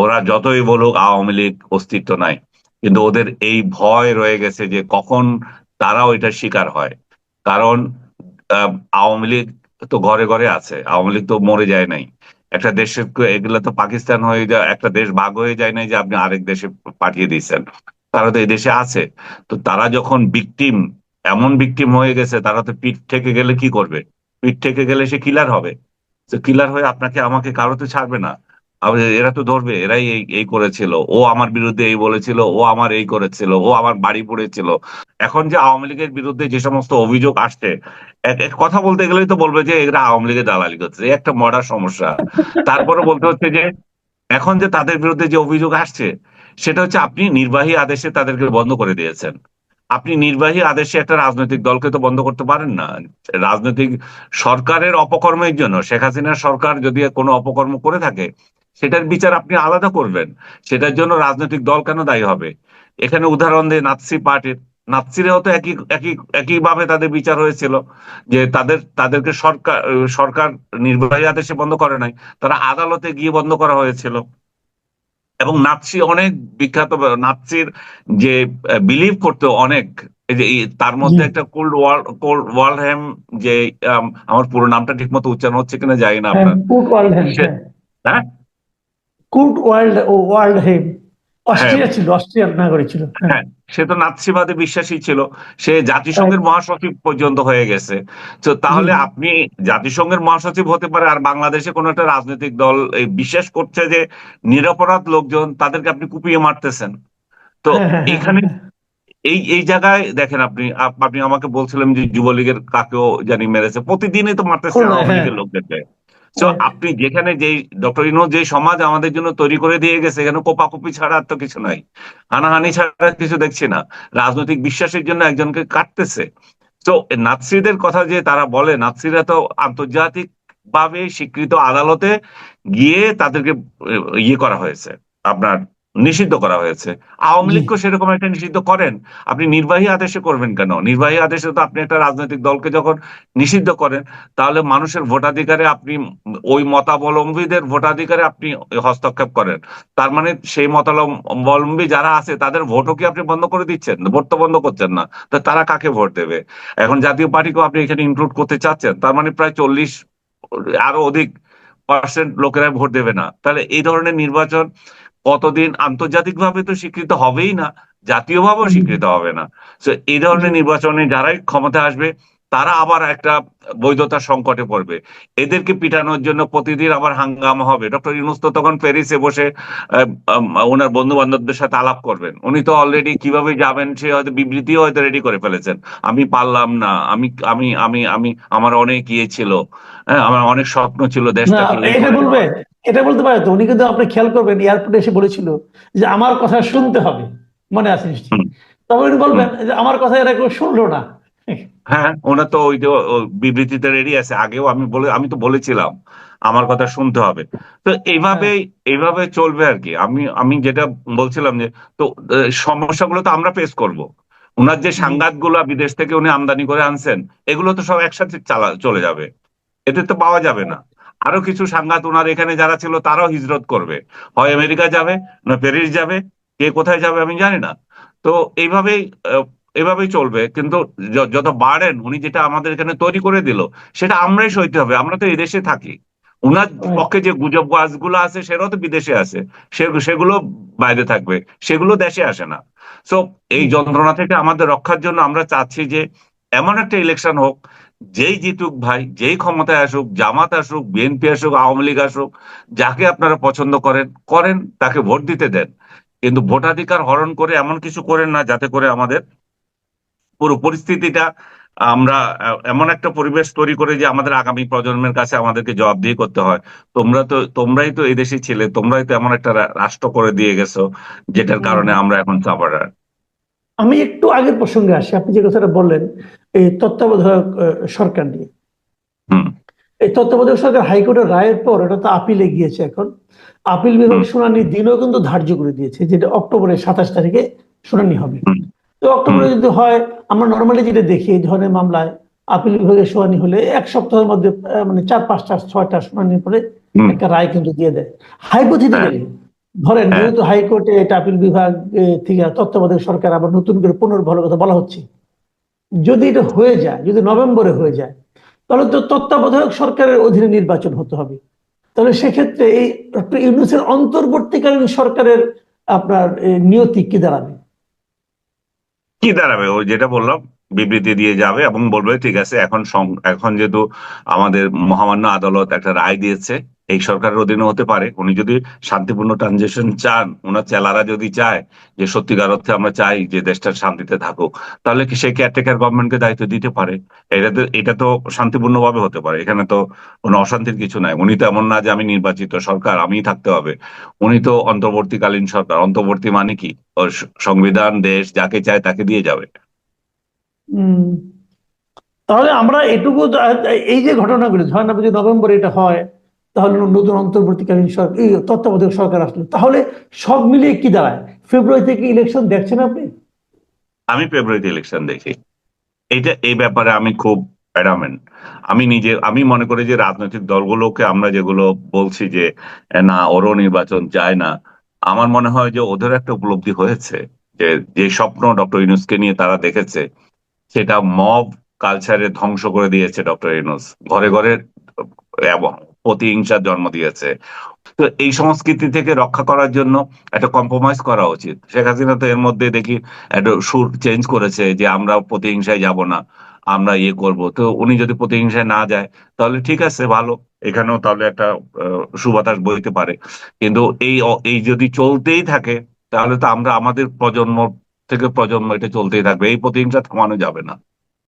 ওরা যতই বলুক আওয়ামী লীগ অস্তিত্ব নাই। কিন্তু ওদের এই ভয় রয়ে গেছে যে কখন তারাও এটার শিকার হয়। কারণ আওয়ামী লীগ তো ঘরে ঘরে আছে, আওয়ামী লীগ তো মরে যায় নাই। একটা দেশের এগুলো তো পাকিস্তান হয়ে যায় একটা দেশ ভাগ হয়ে যায় নাই যে আপনি আরেক দেশে পাঠিয়ে দিয়েছেন। তারা তো এই দেশে আছে। তো তারা যখন বিক্টিম এমন বিকটিম হয়ে গেছে, তারা তো পিঠ থেকে গেলে কি করবে? পিঠ থেকে গেলে সে কিলার হবে। তো কিলার হয়ে আপনাকে, আমাকে কারও তো ছাড়বে না। এরা তো ধরবে, এরাই এই এই করেছিল। ও আমার বিরুদ্ধে এই বলেছিল, ও আমার এই করেছিল, ও আমার বাড়ি পড়েছিল। এখন যে আওয়ামী লীগের বিরুদ্ধে যে সমস্ত অভিযোগ আসছে কথা বলতে গেলেই তো বলবে যে এরা আওয়ামী লীগের দালালি করছে একটা মডার সমস্যা। তারপরে বলতে হচ্ছে যে, এখন যে তাদের বিরুদ্ধে যে অভিযোগ আসছে, সেটা হচ্ছে আপনি নির্বাহী আদেশে তাদেরকে বন্ধ করে দিয়েছেন। আপনি নির্বাহী আদেশে একটা রাজনৈতিক দলকে তো বন্ধ করতে পারেন না। রাজনৈতিক সরকারের অপকর্মের জন্য, শেখ হাসিনার সরকার যদি কোনো অপকর্ম করে থাকে সেটার বিচার আপনি আলাদা করবেন। সেটার জন্য রাজনৈতিক দল কেন দায়ী হবে? এখানে উদাহরণ দেয় নাৎসি পার্টির নাৎসিরাও তো একই একই একইভাবে তাদের বিচার হয়েছিল যে তাদের তাদেরকে সরকার সরকার নির্বাহী আদেশে বন্ধ করে নাই তারা আদালতে গিয়ে বন্ধ করা হয়েছিল। এবং নাৎসি অনেক বিখ্যাত নাৎসির যে বিলিভ করতো অনেক এই যে তার মধ্যে একটা কোল্ড ওয়ার্ল্ড কোল্ড ওয়ার্ল্ড হ্যাম যে আম, আমার পুরো নামটা ঠিক মতো উচ্চারণ হচ্ছে কিনা জানি না আপনার। ওয়ার্ল্ড হেম সে- হ্যাঁ? কুট ওয়ার্ল্ড ওয়ার্ল্ড হেম অস্ট্রিয়া ছিল অস্ট্রিয়ার নাগরিক ছিল হ্যাঁ। হ্যাঁ সে তো নাৎসিবাদে বিশ্বাসী ছিল সে জাতিসংঘের মহাসচিব পর্যন্ত হয়ে গেছে তো তাহলে আপনি জাতিসংঘের মহাসচিব হতে পারে আর বাংলাদেশে কোনো একটা রাজনৈতিক দল বিশ্বাস করছে যে নিরপরাধ লোকজন তাদেরকে আপনি কুপিয়ে মারতেছেন তো হ্যাঁ, হ্যাঁ, হ্যাঁ, এখানে হ্যাঁ। এই এই জায়গায় দেখেন আপনি আপনি আমাকে বলছিলেন যে যুবলীগের কাকেও জানি মেরেছে প্রতিদিনই তো মারতেছে আওয়ামী লীগের হ্যাঁ। লোকদেরকে তো হ্যাঁ। আপনি যেখানে যেই ডক্টর ইনো যে সমাজ আমাদের জন্য তৈরি করে দিয়ে গেছে এখানে কোপাকুপি ছাড়া আর তো কিছু নাই। হানাহানি ছাড়া কিছু দেখছি না। রাজনৈতিক বিশ্বাসের জন্য একজনকে কাটতেছে। তো নাৎসিদের কথা যে তারা বলে নাৎসিরা তো আন্তর্জাতিক ভাবে স্বীকৃত আদালতে গিয়ে তাদেরকে ইয়ে করা হয়েছে। আপনার নিষিদ্ধ করা হয়েছে। আওয়ামী লীগকে সেরকম একটা নিষিদ্ধ করেন? আপনি নির্বাহী আদেশে করবেন কেন? নির্বাহী আদেশে তো আপনি একটা রাজনৈতিক দলকে যখন নিষিদ্ধ করেন তাহলে মানুষের ভোটাধিকারে আপনি ওই মতাবলম্বীদের ভোটাধিকারে আপনি হস্তক্ষেপ করেন। তার মানে সেই মতাবলম্বী যারা আছে তাদের ভোটও কি আপনি বন্ধ করে দিচ্ছেন? ভোট তো বন্ধ করছেন না। তা তারা কাকে ভোট দেবে? এখন জাতীয় পার্টিকেও আপনি এখানে ইনক্লুড করতে চাচ্ছেন তার মানে প্রায় চল্লিশ আরও অধিক পার্সেন্ট লোকেরা ভোট দেবে না। তাহলে এই ধরনের নির্বাচন কতদিন আন্তর্জাতিকভাবে তো স্বীকৃত হবেই না জাতীয়ভাবেও। স্বীকৃত হবে না। তো এই ধরনের নির্বাচনে যারাই ক্ষমতা আসবে তারা আবার একটা বৈধতার সংকটে পড়বে। এদেরকে পিটানোর জন্য প্রতিদিন আবার হাঙ্গামা হবে। ডক্টর ইউনুস তো তখন প্যারিসে বসে ওনার বন্ধু বান্ধবদের সাথে আলাপ করবেন। উনি তো অলরেডি কীভাবে যাবেন সে হয়তো বিবৃতিও হয়তো রেডি করে ফেলেছেন। আমি পারলাম না আমি আমি আমি আমি আমার অনেক ইয়ে ছিল হ্যাঁ আমার অনেক স্বপ্ন ছিল ইয়ে এটা বলতে পারে তো উনি কিন্তু আপনি খেয়াল করবেন এয়ারপোর্টে এসে বলেছিল যে আমার কথা শুনতে হবে। মনে আছে নিশ্চয়ই? তবে উনি বলবেন যে আমার কথা এরা কেউ শুনলো না। হ্যাঁ ওনার তো ওই যে বিবৃতিতে রেডি আছে। আগেও আমি বলে আমি তো বলেছিলাম আমার কথা শুনতে হবে। তো এইভাবেই এইভাবে চলবে আর কি। আমি আমি যেটা বলছিলাম যে তো সমস্যাগুলো তো আমরা ফেস করব। ওনার যে সাংঘাতগুলো বিদেশ থেকে উনি আমদানি করে আনছেন এগুলো তো সব একসাথে চালা চলে যাবে। এতে তো পাওয়া যাবে না। আরও কিছু সাংঘাত ওনার এখানে যারা ছিল তারাও হিজরত করবে। হয় আমেরিকা যাবে না প্যারিস যাবে কে কোথায় যাবে আমি জানি না। তো এইভাবেই এভাবেই চলবে। কিন্তু যত বাড়েন উনি যেটা আমাদের এখানে তৈরি করে দিল সেটা আমরাই সইতে হবে। আমরা তো এই দেশে থাকি। উনার পক্ষে যে গুজব গাছগুলো আছে সেটাও তো বিদেশে আছে। সেগুলো বাইরে থাকবে। সেগুলো দেশে আসে না। সো এই যন্ত্রণা থেকে আমাদের রক্ষার জন্য আমরা চাচ্ছি যে এমন একটা ইলেকশন হোক যেই জিতুক ভাই যেই ক্ষমতায় আসুক জামাত আসুক বিএনপি আসুক আওয়ামী লীগ আসুক যাকে আপনারা পছন্দ করেন করেন তাকে ভোট দিতে দেন। কিন্তু ভোটাধিকার হরণ করে এমন কিছু করেন না যাতে করে আমাদের পুরো পরিস্থিতিটা আমরা এমন একটা পরিবেশ তৈরি করে যে আমাদের আগামী প্রজন্মের কাছে আমাদেরকে জবাবদিহি করতে হয়। তোমরা তো তোমরাই তো এই দেশে ছিলে তোমরাই তো এমন একটা রাষ্ট্র করে দিয়ে গেছো যেটার কারণে আমরা এখন সাফারার আমি একটু আগের প্রসঙ্গে আসি। আপনি যে কথাটা বললেন এই তত্ত্বাবধায়ক সরকার নিয়ে। এই তত্ত্বাবধায়ক সরকার হাইকোর্টের রায়ের পর এটা তো আপিলে গিয়েছে এখন। আপিল বিভাগ। শুনানির দিনও কিন্তু ধার্য করে দিয়েছে যেটা অক্টোবরের সাতাশ তারিখে শুনানি হবে। তো অক্টোবরে যদি হয় আমরা নর্মালি যেটা দেখি এই ধরনের মামলায় আপিল বিভাগের শুনানি হলে এক সপ্তাহের মধ্যে মানে চার পাঁচটা ছয়টা শুনানির পরে একটা রায় কিন্তু দিয়ে দেয়। হাইপোথেটিক্যালি ধরেন হ্যাঁ। যেহেতু হাইকোর্টে এটা আপিল বিভাগ থেকে তত্ত্বাবধায়ক সরকার আবার নতুন করে পুনর্বহালের কথা বলা হচ্ছে। যদি এটা হয়ে যায় যদি নভেম্বরে হয়ে যায় তাহলে তো তত্ত্বাবধায়ক সরকারের অধীনে নির্বাচন হতে হবে। তাহলে সেক্ষেত্রে এই ডক্টর ইউনুসের অন্তর্বর্তীকালীন সরকারের আপনার নিয়তি কি দাঁড়াবে? কি দাঁড়াবে? ওই যেটা বললাম বিবৃতি দিয়ে যাবে এবং বলবে ঠিক আছে এখন এখন যেহেতু আমাদের মহামান্য আদালত একটা রায় দিয়েছে এই সরকারের অধীনে হতে পারে। উনি যদি শান্তিপূর্ণ ট্রানজিশন চান, ওনার চেলারা যদি চায় যে সত্যিকার অর্থে আমরা চাই যে দেশটা শান্তিতে থাকুক, তাহলে কি সেই কেয়ারটেকার গভর্নমেন্টকে দায়িত্ব দিতে পারে? এটা তো এটা তো শান্তিপূর্ণভাবে হতে পারে। এখানে তো কোনো অশান্তির কিছু নাই। উনি তো এমন না যে আমি নির্বাচিত সরকার, আমিই থাকতে হবে। উনি তো অন্তর্বর্তীকালীন সরকার। অন্তর্বর্তী মানে কি? সংবিধান, দেশ, যাকে চায় তাকে দিয়ে যাবে। তাহলে আমরা এটুকু এই যে ঘটনাগুলো, ধরেন না যদি নভেম্বরে এটা হয় তাহলে নতুন অন্তর্বর্তীকালীন সরকার, এই তত্ত্বাবধায়ক সরকার আসলো। তাহলে সব মিলিয়ে কি দাঁড়ায়? ফেব্রুয়ারি থেকে ইলেকশন দেখছেন আপনি? আমি ফেব্রুয়ারিতে ইলেকশন দেখি। এইটা, এই ব্যাপারে আমি খুব আমি নিজে, আমি মনে করি যে রাজনৈতিক দলগুলোকে আমরা যেগুলো বলছি যে, না, ওরও নির্বাচন চায় না। আমার মনে হয় যে ওদের একটা উপলব্ধি হয়েছে যে যে স্বপ্ন ডক্টর ইউনুসকে নিয়ে তারা দেখেছে, সেটা মব কালচারে ধ্বংস করে দিয়েছে ডক্টর ইউনুস। ঘরে ঘরে, এবং প্রতিহিংসার জন্ম দিয়েছে। তো এই সংস্কৃতি থেকে রক্ষা করার জন্য একটা কম্প্রোমাইজ করা উচিত। শেখ হাসিনা তো এর মধ্যে দেখি একটা সুর চেঞ্জ করেছে যে, আমরা প্রতিহিংসায় যাব না, আমরা ইয়ে করব। তো উনি যদি প্রতিহিংসায় না যায়, তাহলে ঠিক আছে, ভালো। এখানেও তাহলে একটা সুবাতাস বইতে পারে। কিন্তু এই এই যদি চলতেই থাকে, তাহলে তো আমরা আমাদের প্রজন্ম থেকে প্রজন্ম এটা চলতেই থাকবে। এই প্রতিহিংসা থামানো যাবে না।